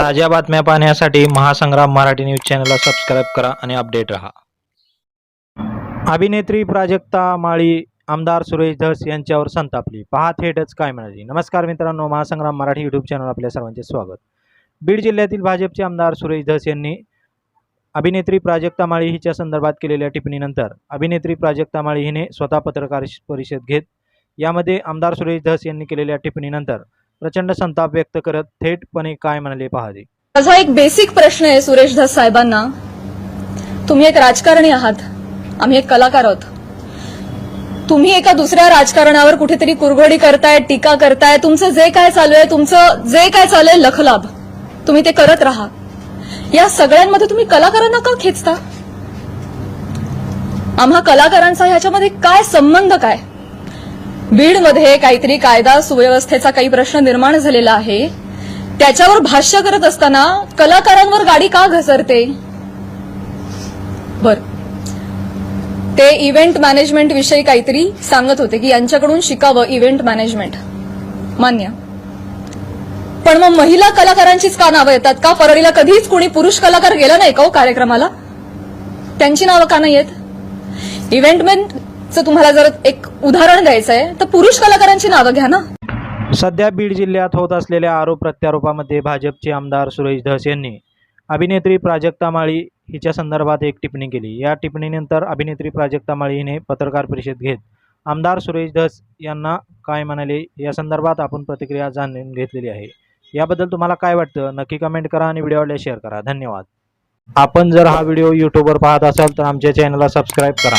ताज्या बातम्या पाहण्यासाठी महासंग्राम मराठी न्यूज चॅनलला सबस्क्राईब करा आणि अपडेट रहा. अभिनेत्री प्राजक्ता माळी आमदार सुरेश धस यांच्यावर संतापली. पहा थेटच काय म्हणाली? नमस्कार मित्रांनो महासंग्राम मराठी यूट्यूब चॅनल आपल्या सर्वांचे स्वागत. बीड जिल्ह्यातील भाजपचे आमदार सुरेश धस यांनी अभिनेत्री प्राजक्ता माळी हिच्या संदर्भात केलेल्या टिप्पणीनंतर अभिनेत्री प्राजक्ता माळी हिने स्वतः पत्रकार परिषद घेत यामध्ये आमदार सुरेश धस यांनी केलेल्या टिप्पणीनंतर प्रचंड संताप व्यक्त करत थेटपणे काय म्हणाले पहावे माझा एक बेसिक प्रश्न आहे सुरेश धस साहेबांना. तुम्ही एक राजकारणी आहात. आम्ही एक कलाकार आहोत. तुम्ही एका दुसऱ्या राजकारणावर कुठेतरी कुरघोडी करताय टीका करताय. तुमचं जे काय चालू आहे तुमचं जे काय चालू आहे लखलाभ. तुम्ही ते करत राहा. या सगळ्यांमध्ये तुम्ही कलाकारांना का खेचता? आम्हा कलाकारांचा ह्याच्यामध्ये काय संबंध काय? बीडमध्ये काहीतरी कायदा सुव्यवस्थेचा काही प्रश्न निर्माण झालेला आहे. त्याच्यावर भाष्य करत असताना कलाकारांवर गाडी का घसरते? बर. ते इव्हेंट मॅनेजमेंट विषयी काहीतरी सांगत होते की यांच्याकडून शिकावं इव्हेंट मॅनेजमेंट मान्य. पण मग महिला कलाकारांचीच का नावं येतात? का परळीला कधीच कोणी पुरुष कलाकार गेला नाही का हो कार्यक्रमाला? त्यांची नावं का नाही येत चं तुम्हाला जर एक उदाहरण द्यायचं आहे तर पुरुष कलाकारांची नावं घ्या ना. सध्या बीड जिल्ह्यात होत असलेल्या आरोप प्रत्यारोपामध्ये भाजपचे आमदार सुरेश धस यांनी अभिनेत्री प्राजक्ता माळी हिच्या संदर्भात एक टिप्पणी केली. या टिप्पणीनंतर अभिनेत्री प्राजक्ता माळी हिने पत्रकार परिषद घेत आमदार सुरेश धस यांना काय म्हणाले या संदर्भात आपण प्रतिक्रिया जाणून घेतलेली आहे. याबद्दल तुम्हाला काय वाटतं? नक्की कमेंट करा आणि व्हिडिओला शेअर करा. धन्यवाद. आपण जर हा व्हिडिओ यूट्यूबवर पाहत असाल तर आमच्या चॅनलला सबस्क्राईब करा.